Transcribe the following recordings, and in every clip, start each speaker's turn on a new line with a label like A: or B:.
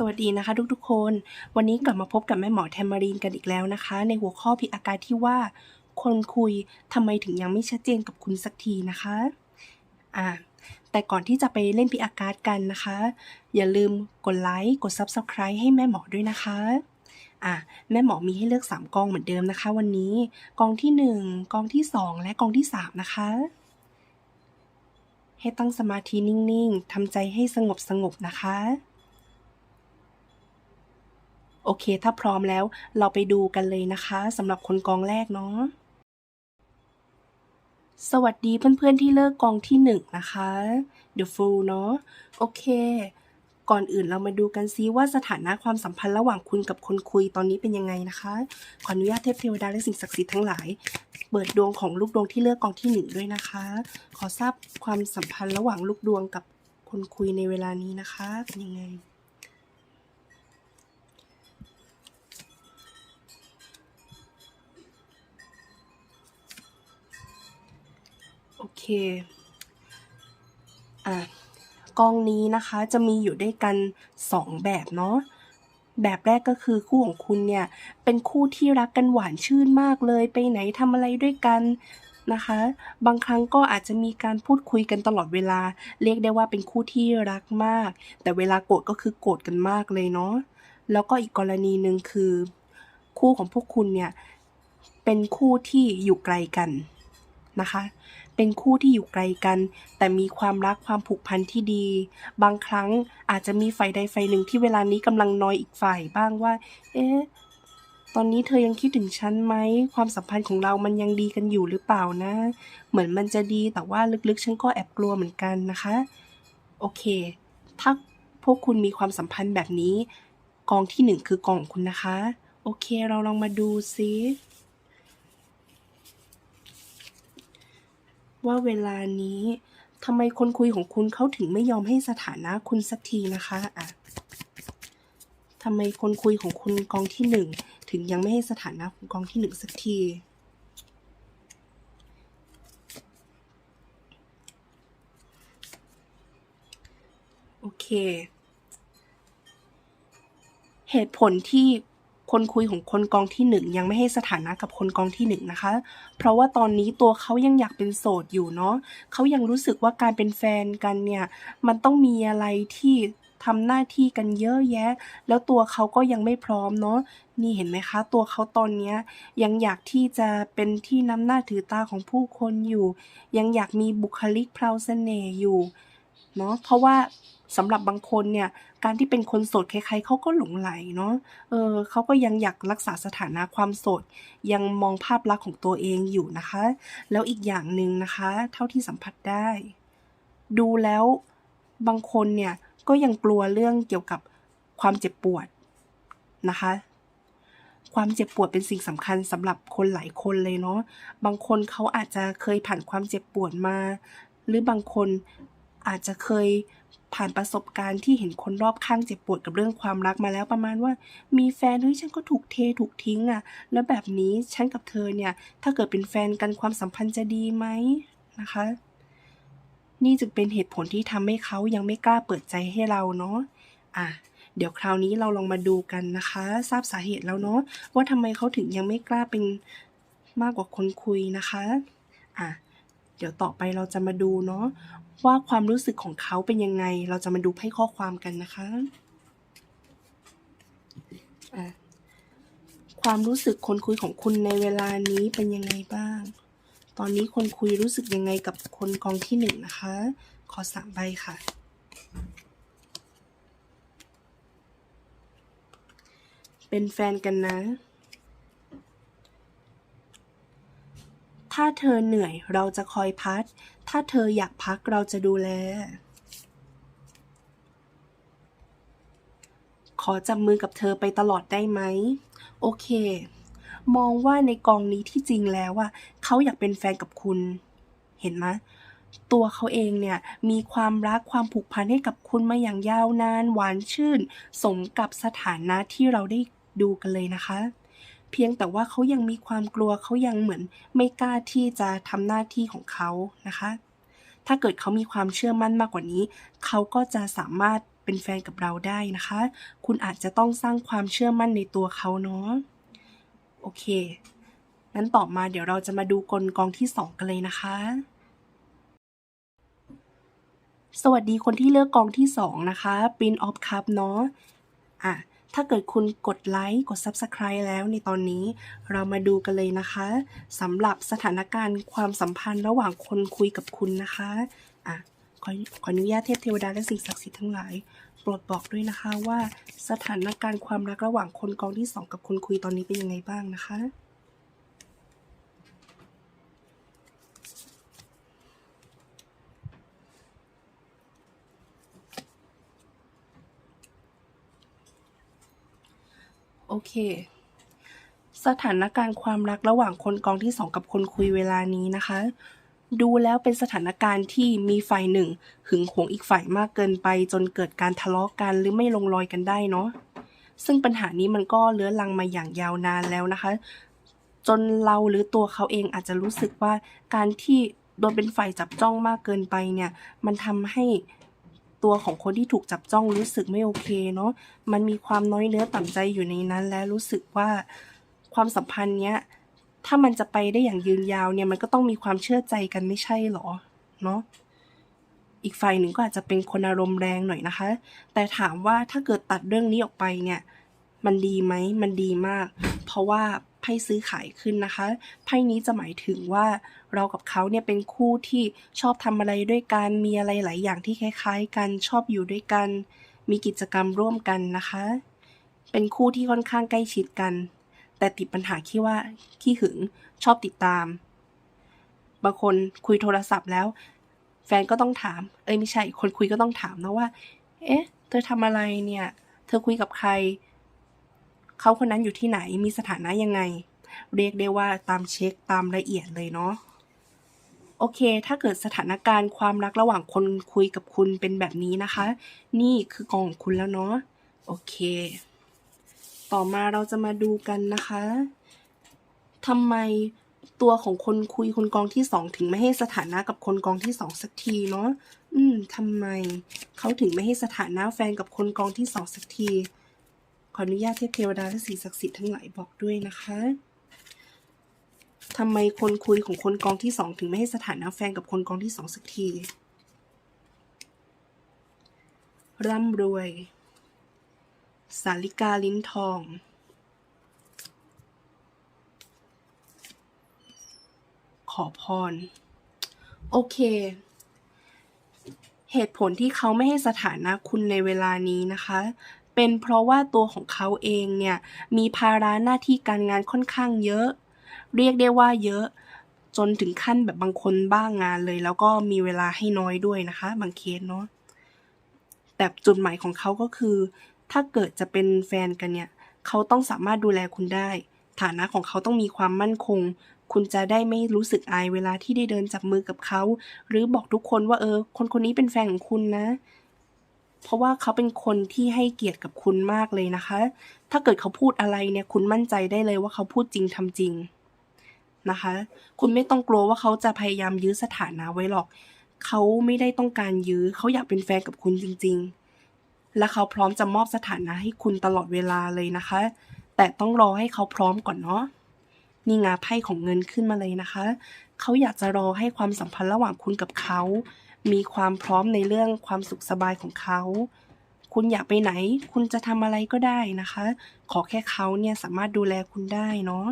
A: สวัสดีนะคะทุกๆคน วันนี้กลับมาพบกับแม่หมอแทมมารีนกันอีกแล้วนะคะ ในหัวข้อพิอาการที่ว่า คนคุยทำไมถึงยังไม่ชัดเจนกับคุณสักทีนะคะอ่าแต่ก่อนที่จะไปเล่นพิอาการกันนะคะ อย่าลืมกดไลค์กด Subscribe ให้แม่หมอด้วยนะคะอะแม่หมอมีให้เลือก 3กองเหมือนเดิมนะคะ วันนี้กองที่ 1กองที่ 2 และกองที่ 3 นะคะให้ตั้งสมาธินิ่ง ๆ ทำใจให้สงบสงบๆนะคะ โอเค ถ้าพร้อมแล้วเราไปดูกันเลยนะคะสำหรับคนกองแรกเนาะสวัสดีเพื่อนๆที่เลิกกองที่หนึ่งนะคะ The Full เนาะโอเค ก่อนอื่นเรามาดูกันซิว่าสถานะความสัมพันธ์ระหว่างคุณกับคนคุยตอนนี้เป็นยังไงนะคะขออนุญาตเทพเทวดาและสิ่งศักดิ์สิทธิ์ทั้งหลาย เปิดดวงของลูกดวงที่เลือกกองที่หนึ่งด้วยนะคะ ขอทราบความสัมพันธ์ระหว่างลูกดวงกับคนคุยในเวลานี้นะคะเป็นยังไง อะกองนี้นะคะจะมีอยู่ด้วยกัน 2 แบบเนาะแบบแรกก็คือคู่ของคุณเนี่ย เป็นคู่ที่รักกันหวานชื่นมากเลย ไปไหนทำอะไรด้วยกันนะคะ บางครั้งก็อาจจะมีการพูดคุยกันตลอดเวลา เรียกได้ว่าเป็นคู่ที่รักมาก แต่เวลาโกรธก็คือโกรธกันมากเลยเนาะแล้วก็อีกกรณีหนึ่งคือ คู่ของพวกคุณเนี่ย เป็นคู่ที่อยู่ไกลกัน นะคะ เป็นคู่ที่อยู่ไกลกัน แต่มีความรักความผูกพันที่ดี บางครั้งอาจจะมีฝ่ายใดฝ่ายหนึ่งที่เวลานี้กำลังนอยอีกฝ่ายบ้างว่า เอ๊ะตอนนี้เธอยังคิดถึงฉันไหม ความสัมพันธ์ของเรามันยังดีกันอยู่หรือเปล่านะ เหมือนมันจะดีแต่ว่าลึกๆ ฉันก็แอบกลัวเหมือนกันนะคะ โอเค ถ้าพวกคุณมีความสัมพันธ์แบบนี้ กองที่หนึ่งคือกองคุณนะคะ โอเคเราลองมาดูซิ ว่าเวลานี้ทำไมคนคุยของคุณเขาถึงไม่ยอมให้สถานะคุณสักทีนะคะอะทำไมคนคุยของคุณกองที่หนึ่งถึงยังไม่ให้สถานะของกองที่หนึ่งสักทีโอเค เหตุผลที่ คนคุยของคนกองที่หนึ่งยังไม่ให้สถานะกับคนกองที่หนึ่งนะคะ เพราะว่าตอนนี้ตัวเขายังอยากเป็นโสดอยู่เนาะเขายังรู้สึกว่าการเป็นแฟนกันเนี่ย มันต้องมีอะไรที่ทำหน้าที่กันเยอะแยะ แล้วตัวเขาก็ยังไม่พร้อมเนาะนี่เห็นไหมคะ ตัวเขาตอนนี้ยยังอยากที่จะเป็นที่นำหน้าถือตาของผู้คนอยู่ ยังอยากมีบุคลิกเพลาเสน่ห์อยู่ เนาะเพราะว่าสำหรับบางคนเนี่ยการที่เป็นคนโสดใครๆเขาก็หลงไหลเนาะเออเขาก็ยังอยากรักษาสถานะความโสด ยังมองภาพลักษณ์ของตัวเองอยู่นะคะ แล้วอีกอย่างหนึ่งนะคะ เท่าที่สัมผัสได้ ดูแล้วบางคนเนี่ยก็ยังกลัวเรื่องเกี่ยวกับความเจ็บปวดนะคะ ความเจ็บปวดเป็นสิ่งสำคัญสำหรับคนหลายคนเลยเนาะบางคนเขาอาจจะเคยผ่านความเจ็บปวดมา หรือบางคน อาจจะเคยผ่านประสบการณ์ที่เห็นคนรอบข้างเจ็บปวดกับเรื่องความรักมาแล้วประมาณว่า มีแฟนเฮ้ยฉันก็ถูกเทถูกทิ้งอะ่ะ แล้วแบบนี้ฉันกับเธอเนี่ย ถ้าเกิดเป็นแฟนกันความสัมพันธ์จะดีไหมนะคะ นี่จึงเป็นเหตุผลที่ทำให้เขายังไม่กล้าเปิดใจให้เราเนาะอะเดี๋ยวคราวนี้เราลองมาดูกันนะคะ ทราบสาเหตุแล้วเนาะว่าทำไมเขาถึงยังไม่กล้าเป็นมากกว่าคนคุยนะคะอะเดี๋ยวต่อไปเราจะมาดูเนาะ ว่าความรู้สึกของเขาเป็นยังไง เราจะมาดูไพ่ข้อความกันนะคะะความรู้สึกคนคุยของคุณในเวลานี้เป็นยังไงบ้าง ตอนนี้คนคุยรู้สึกยังไงกับคนกองที่หนึ่งนะคะ ขอสามใบค่ะ เป็นแฟนกันนะาเธอเหนื่อยเราจะคอยพัด ถ้าเธออยากพักเราจะดูแล ขอจับมือกับเธอไปตลอดได้ไหม โอเค มองว่าในกองนี้ที่จริงแล้วอะเขาอยากเป็นแฟนกับคุณ เห็นไหมตัวเขาเองเนี่ยมีความรักความผูกพันให้กับคุณมาอย่างยาวนานหวานชื่น สมกับสถานะที่เราได้ดูกันเลยนะคะ เพียงแต่ว่าเขายังมีความกลัวเขายังเหมือนไม่กล้าที่จะทำหน้าที่ของเขานะคะ ถ้าเกิดเขามีความเชื่อมั่นมากกว่านี้ เขาก็จะสามารถเป็นแฟนกับเราได้นะคะ คุณอาจจะต้องสร้างความเชื่อมั่นในตัวเขาเนาะโอเคงั้นต่อมาเดี๋ยวเราจะมาดูกลกองที่2กันเลยนะคะสวัสดีคนที่เลือกกองที่ 2 นะคะ Prince of Cup เนาะอะ ถ้าเกิดคุณกดไลค์กด Subscribe แล้วในตอนนี้เรามาดูกันเลยนะคะสำหรับสถานการณ์ความสัมพันธ์ระหว่างคนคุยกับคุณนะคะอะขอขออนุญาตเทพเทวดาและสิ่งศักดิ์สิทธิ์ทั้งหลายโปรดบอกด้วยนะคะว่าสถานการณ์ความรักระหว่างคนกองที่2กับคนคุยตอนนี้เป็นยังไงบ้างนะคะ โอเค สถานการณ์ความรักระหว่างคนกองที่สองกับคนคุยเวลานี้นะคะ ดูแล้วเป็นสถานการณ์ที่มีฝ่ายหนึ่งหึงหวงอีกฝ่ายมากเกินไป จนเกิดการทะเลาะกันหรือไม่ลงรอยกันได้เนาะซึ่งปัญหานี้มันก็เลื้อรังมาอย่างยาวนานแล้วนะคะ จนเราหรือตัวเขาเองอาจจะรู้สึกว่าการที่โดนเป็นฝ่ายจับจ้องมากเกินไปเนี่ย มันทำให้ ตัวของคนที่ถูกจับจ้องรู้สึกไม่โอเคเนาะมันมีความน้อยเนื้อต่ำใจอยู่ในนั้น และรู้สึกว่าความสัมพันธ์เนี้ยถ้ามันจะไปได้อย่างยืนยาวเนี่ยมันก็ต้องมีความเชื่อใจกันไม่ใช่หรอเนาะอีกฝ่ายหนึ่งก็อาจจะเป็นคนอารมณ์แรงหน่อยนะคะ แต่ถามว่าถ้าเกิดตัดเรื่องนี้ออกไปเนี่ย มันดีไหมมันดีมาก เพราะว่า พ่ซื้อขายขึ้นนะคะไพ่นี้จะหมายถึงว่าเรากับเขาเนี่ยเป็นคู่ที่ชอบทำอะไรด้วยกันมีอะไรหลายอย่างที่คล้ายๆ กันชอบอยู่ด้วยกัน มีกิจกรรมร่วมกันนะคะ เป็นคู่ที่ค่อนข้างใกล้ชิดกัน แต่ติดปัญหาที่ว่าขี้หึงชอบติดตามบางคนคุยโทรศัพท์แล้ว แฟนก็ต้องถาม เอ้ยไม่ใช่ คนคุยก็ต้องถามนะว่า เอ๊ะ เธอทำอะไรเนี่ย เธอคุยกับใคร เขาคนนั้นอยู่ที่ไหนมีสถานะยังไง เรียกได้ว่าตามเช็คตามละเอียดเลยเนาะโอเค ถ้าเกิดสถานการณ์ความรักระหว่างคนคุยกับคุณเป็นแบบนี้นะคะ นี่คือกองของคุณแล้วเนาะ โอเค ต่อมาเราจะมาดูกันนะคะ ทำไมตัวของคนคุยคนกองที่สองถึงไม่ให้สถานะกับคนกองที่สองสักทีเนาะ อืมทำไมเขาถึงไม่ให้สถานะแฟนกับคนกองที่สองสักที ออนุญาตเทพเทวดาและสิ่งศักดิ์สิทธิ์ทั้งหลายบอกด้วยนะคะทำไมคนคุยของคนกองที่สองถึงไม่ให้สถานะแฟนกับคนกองที่สองสักที ร่ำรวย สาลิกาลิ้นทอง ขอพร โอเค เหตุผลที่เขาไม่ให้สถานะคุณในเวลานี้นะคะ เป็นเพราะว่าตัวของเขาเองเนี่ยมีภาระหน้าที่การงานค่อนข้างเยอะ เรียกได้ว่าเยอะจนถึงขั้นแบบบางคนบ้างงานเลย แล้วก็มีเวลาให้น้อยด้วยนะคะ บางเคสเนาะแต่จุดหมายของเขาก็คือ ถ้าเกิดจะเป็นแฟนกันเนี่ยเขาต้องสามารถดูแลคุณได้ ฐานะของเขาต้องมีความมั่นคง คุณจะได้ไม่รู้สึกอายเวลาที่ได้เดินจับมือกับเขา หรือบอกทุกคนว่าเออ คนคนนี้เป็นแฟนของคุณนะ เพราะว่าเขาเป็นคนที่ให้เกียรติกับคุณมากเลยนะคะ ถ้าเกิดเขาพูดอะไรเนี่ยคุณมั่นใจได้เลยว่าเขาพูดจริงทำจริงนะคะ คุณไม่ต้องกลัวว่าเขาจะพยายามยื้อสถานะไว้หรอก เขาไม่ได้ต้องการยื้อ เขาอยากเป็นแฟนกับคุณจริง ๆ และเขาพร้อมจะมอบสถานะให้คุณตลอดเวลาเลยนะคะ แต่ต้องรอให้เขาพร้อมก่อนเนาะนี่งาไพ่ของเงินขึ้นมาเลยนะคะ เขาอยากจะรอให้ความสัมพันธ์ระหว่างคุณกับเขา มีความพร้อมในเรื่องความสุขสบายของเขา คุณอยากไปไหน คุณจะทำอะไรก็ได้นะคะ ขอแค่เขาเนี่ยสามารถดูแลคุณได้เนาะ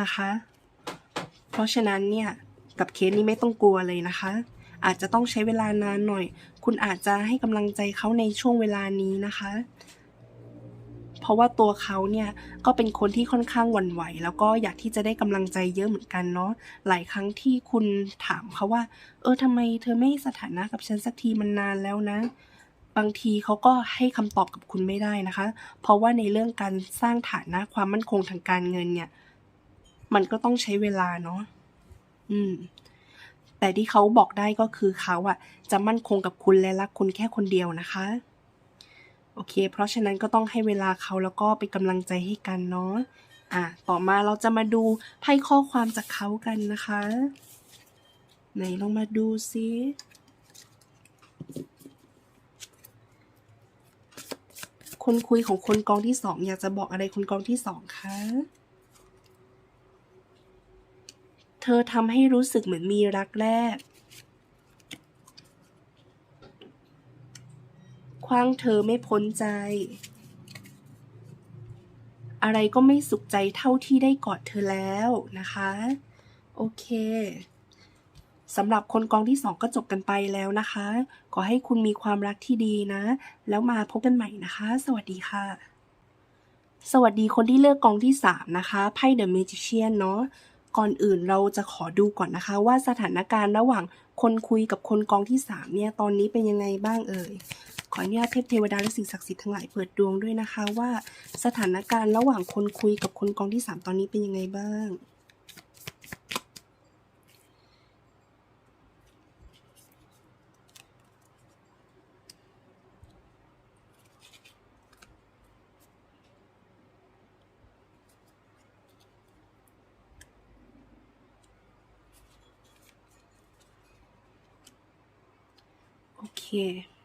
A: นะคะ เพราะฉะนั้นเนี่ยกับเคสนี้ไม่ต้องกลัวเลยนะคะ อาจจะต้องใช้เวลานานหน่อย คุณอาจจะให้กำลังใจเขาในช่วงเวลานี้นะคะ เพราะว่าตัวเขาเนี่ยก็เป็นคนที่ค่อนข้างหวั่นไหว แล้วก็อยากที่จะได้กำลังใจเยอะเหมือนกันเนาะหลายครั้งที่คุณถามเขาว่า เออทำไมเธอไม่สถานะกับฉันสักทีมันนานแล้วนะบางทีเขาก็ให้คำตอบกับคุณไม่ได้นะคะ เพราะว่าในเรื่องการสร้างฐานะความมั่นคงทางการเงินเนี่ย มันก็ต้องใช้เวลาเนาะ อืม แต่ที่เขาบอกได้ก็คือเขาอะจะมั่นคงกับคุณและรักคุณแค่คนเดียวนะคะ โอเค เพราะฉะนั้นก็ต้องให้เวลาเขาแล้วก็ไป็นกำลังใจให้กันเนาะอะต่อมาเราจะมาดูไพ่ข้อความจากเขากันนะคะ ไหนลองมาดูซิคนคุยของคนกองที่สองอยากจะบอกอะไรคนกองที่สองคะ เธอทำให้รู้สึกเหมือนมีรักแรก คว้างเธอไม่พ้นใจ อะไรก็ไม่สุขใจเท่าที่ได้กอดเธอแล้วนะคะ โอเคสำหรับคนกองที่สองก็จบกันไปแล้วนะคะ ขอให้คุณมีความรักที่ดีนะ แล้วมาพบกันใหม่นะคะ สวัสดีค่ะ สวัสดีคนที่เลือกกองที่สามนะคะ ไพ่ The Magician เนาะ ก่อนอื่นเราจะขอดูก่อนนะคะ ว่าสถานการณ์ระหว่างคนคุยกับคนกองที่สามเนี่ย ตอนนี้เป็นยังไงบ้างเอ่ย ออนุญาตเทพเทวดาและสิ่งศักดิ์สิทธิ์ทั้งหลายเปิดดวงด้วยนะคะ ว่าสถานการณ์ระหว่างคนคุยกับคนกองที่สามตอนนี้เป็นยังไงบ้างโอเค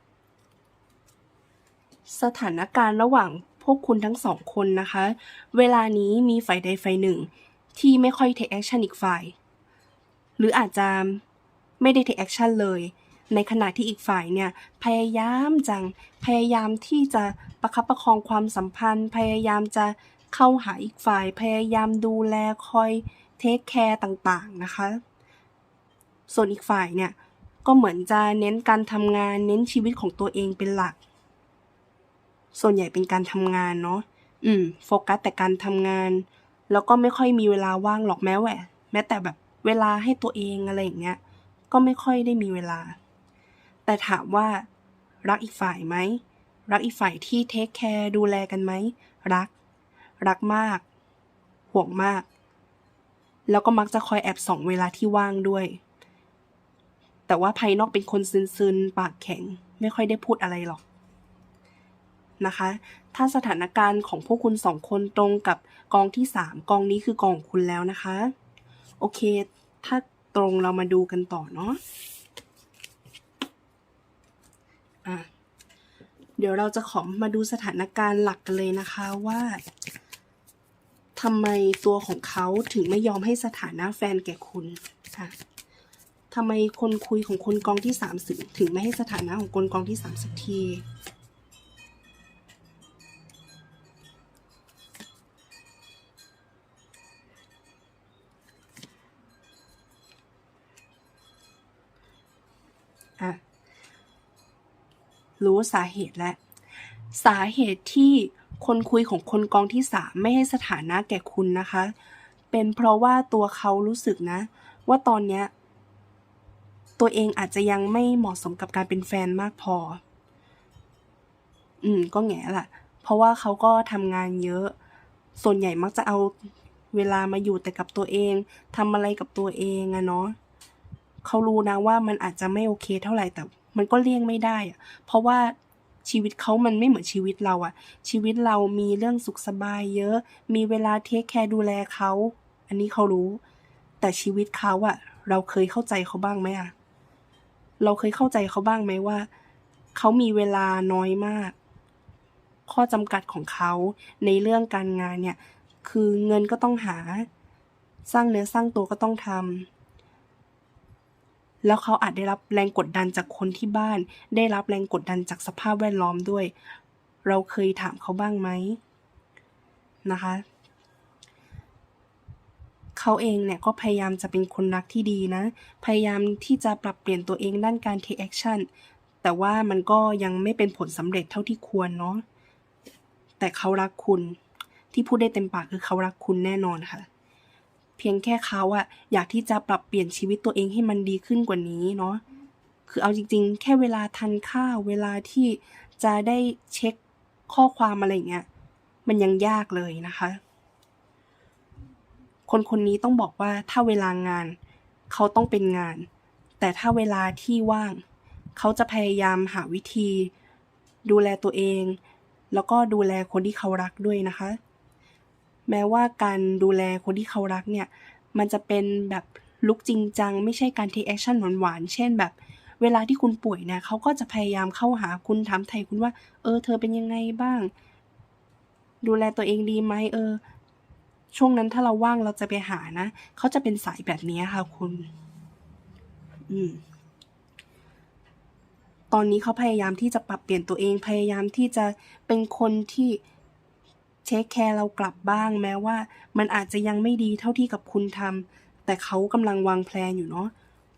A: สถานการณ์ระหว่างพวกคุณทั้งสองคนนะคะ เวลานี้มีฝ่ายใดฝ่ายหนึ่ง ที่ไม่ค่อย take action อีกฝ่าย หรืออาจจะไม่ได้ take action เลย ในขณะที่อีกฝ่ายเนี่ย พยายามจัง พยายามที่จะประคับประคองความสัมพันธ์ พยายามจะเข้าหาอีกฝ่าย พยายามดูแลคอยเทคแคร์ต่างๆนะคะ ส่วนอีกฝ่ายเนี่ย ก็เหมือนจะเน้นการทำงานเน้นชีวิตของตัวเองเป็นหลัก ส่วนใหญ่เป็นการทำงานเนาะอืม โฟกัสแต่การทำงาน แล้วก็ไม่ค่อยมีเวลาว่างหรอกแม้แหวะแม้แต่แบบเวลาให้ตัวเองอะไรอย่างเงี้ย ก็ไม่ค่อยได้มีเวลา แต่ถามว่ารักอีกฝ่ายไหม รักอีกฝ่ายที่เทคแคร์ดูแลกันไหม รัก รักมาก ห่วงมาก แล้วก็มักจะคอยแอบส่องเวลาที่ว่างด้วย แต่ว่าภายนอกเป็นคนซึนๆ ปากแข็ง ไม่ค่อยได้พูดอะไรหรอก นะคะ ถ้าสถานการณ์ของพวกคุณสองคนตรงกับกองที่สามกองนี้คือกองคุณแล้วนะคะ โอเค ถ้าตรงเรามาดูกันต่อเนาะอะเดี๋ยวเราจะขอมาดูสถานการณ์หลักกันเลยนะคะว่าทำไมตัวของเขาถึงไม่ยอมให้สถานะแฟนแก่คุณค่ะทำไมคนคุยของคนกองที่สามถึงถึงไม่ให้สถานะของคนกองที่สามสักที รู้สาเหตุแล้วสาเหตุที่คนคุยของคนกองที่สามไม่ให้สถานะแก่คุณนะคะ เป็นเพราะว่าตัวเขารู้สึกนะ ว่าตอนเนี้ยตัวเองอาจจะยังไม่เหมาะสมกับการเป็นแฟนมากพอ อืม ก็แง่แหละเพราะว่าเขาก็ทำงานเยอะ ส่วนใหญ่มักจะเอาเวลามาอยู่แต่กับตัวเองทำอะไรกับตัวเองอะเนาะเขารู้นะว่ามันอาจจะไม่โอเคเท่าไหร่แต่ มันก็เลี่ยงไม่ได้อะเพราะว่าชีวิตเขามันไม่เหมือนชีวิตเราอะชีวิตเรามีเรื่องสุขสบายเยอะ มีเวลาเทคแคร์ดูแลเขา อันนี้เขารู้ แต่ชีวิตเขาอะเราเคยเข้าใจเขาบ้างไหมอะเราเคยเข้าใจเขาบ้างไหมว่า เขามีเวลาน้อยมาก ข้อจำกัดของเขาในเรื่องการงานเนี่ย คือเงินก็ต้องหา สร้างเนื้อสร้างตัวก็ต้องทำ แล้วเขาอาจได้รับแรงกดดันจากคนที่บ้าน ได้รับแรงกดดันจากสภาพแวดล้อมด้วย เราเคยถามเขาบ้างไหมนะคะเขาเองเนี่ยก็พยายามจะเป็นคนรักที่ดีนะ พยายามที่จะปรับเปลี่ยนตัวเองด้านการ take action แต่ว่ามันก็ยังไม่เป็นผลสำเร็จเท่าที่ควรเนาะ แต่เขารักคุณ ที่พูดได้เต็มปากคือเขารักคุณแน่นอนค่ะ เพียงแค่เขาอะอยากที่จะปรับเปลี่ยนชีวิตตัวเองให้มันดีขึ้นกว่านี้เนาะคือเอาจริง ๆ แค่เวลาทานข้าวเวลาที่จะได้เช็คข้อความอะไรเงี้ยมันยังยากเลยนะคะ คนคนนี้ต้องบอกว่าถ้าเวลางานเขาต้องเป็นงาน แต่ถ้าเวลาที่ว่าง เขาจะพยายามหาวิธี ดูแลตัวเอง แล้วก็ดูแลคนที่เขารักด้วยนะคะ แม้ว่าการดูแลคนที่เขารักเนี่ย มันจะเป็นแบบลุกจริงจัง ไม่ใช่การ take action หวานๆ เช่นแบบ เวลาที่คุณป่วยนี่ยเขาก็จะพยายามเข้าหาคุณถามไถ่คุณว่า เออ เธอเป็นยังไงบ้าง ดูแลตัวเองดีไหมเออ ช่วงนั้นถ้าเราว่างเราจะไปหานะเขาจะเป็นสายแบบนี้ค่ะคุณ อืมตอนนี้เขาพยายามที่จะปรับเปลี่ยนตัวเองพยายามที่จะเป็นคนที่ เช็คแคร์เรากลับบ้าง แม้ว่ามันอาจจะยังไม่ดีเท่าที่กับคุณทำแต่เขากำลังวางแผนอยู่เนาะ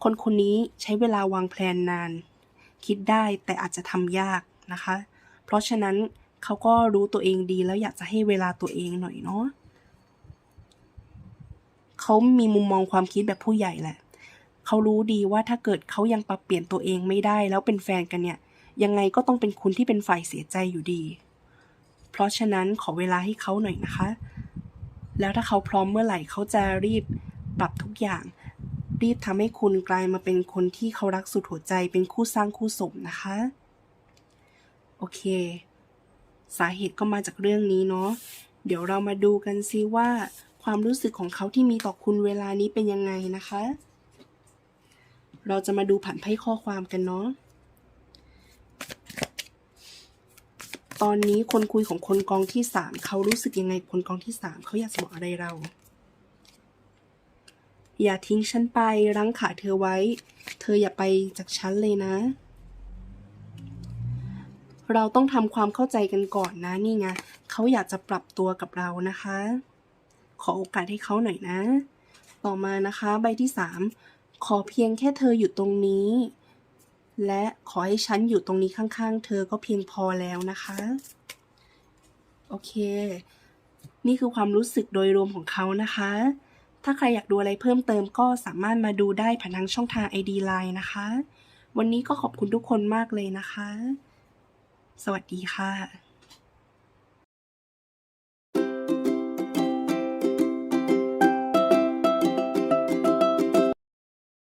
A: คนคนนี้ใช้เวลาวางแผนนาน คิดได้แต่อาจจะทำยากนะคะ เพราะฉะนั้นเขาก็รู้ตัวเองดีแล้วอยากจะให้เวลาตัวเองหน่อยเนาะเขามีมุมมองความคิดแบบผู้ใหญ่แหละ เขารู้ดีว่าถ้าเกิดเขายังปรับเปลี่ยนตัวเองไม่ได้ แล้วเป็นแฟนกันเนี่ย ยังไงก็ต้องเป็นคุณที่เป็นฝ่ายเสียใจอยู่ดี เพราะฉะนั้นขอเวลาให้เขาหน่อยนะคะ แล้วถ้าเขาพร้อมเมื่อไหร่เขาจะรีบปรับทุกอย่าง รีบทำให้คุณกลายมาเป็นคนที่เขารักสุดหัวใจเป็นคู่สร้างคู่สมนะคะ โอเค สาเหตุก็มาจากเรื่องนี้เนาะเดี๋ยวเรามาดูกันซิว่า ความรู้สึกของเขาที่มีต่อคุณเวลานี้เป็นยังไงนะคะ เราจะมาดูผันไพ่ข้อความกันเนาะ ตอนนี้คนคุยของคนกองที่สามเขารู้สึกยังไงคนกองที่สามเขาอยากจะบอกอะไรเรา อย่าทิ้งฉันไปรั้งขาเธอไว้ เธออย่าไปจากฉันเลยนะ เราต้องทำความเข้าใจกันก่อนนะนี่ไงเขาอยากจะปรับตัวกับเรานะคะ ขอโอกาสให้เขาหน่อยนะ ต่อมานะคะ ใบที่สามขอเพียงแค่เธออยู่ตรงนี้ และขอให้ฉันอยู่ตรงนี้ข้างๆ เธอก็เพียงพอแล้วนะคะ โอเค นี่คือความรู้สึกโดยรวมของเขานะคะ ถ้าใครอยากดูอะไรเพิ่มเติมก็สามารถมาดูได้ผ่านทางช่องทาง ID Line นะคะ วันนี้ก็ขอบคุณทุกคนมากเลยนะคะ สวัสดีค่ะ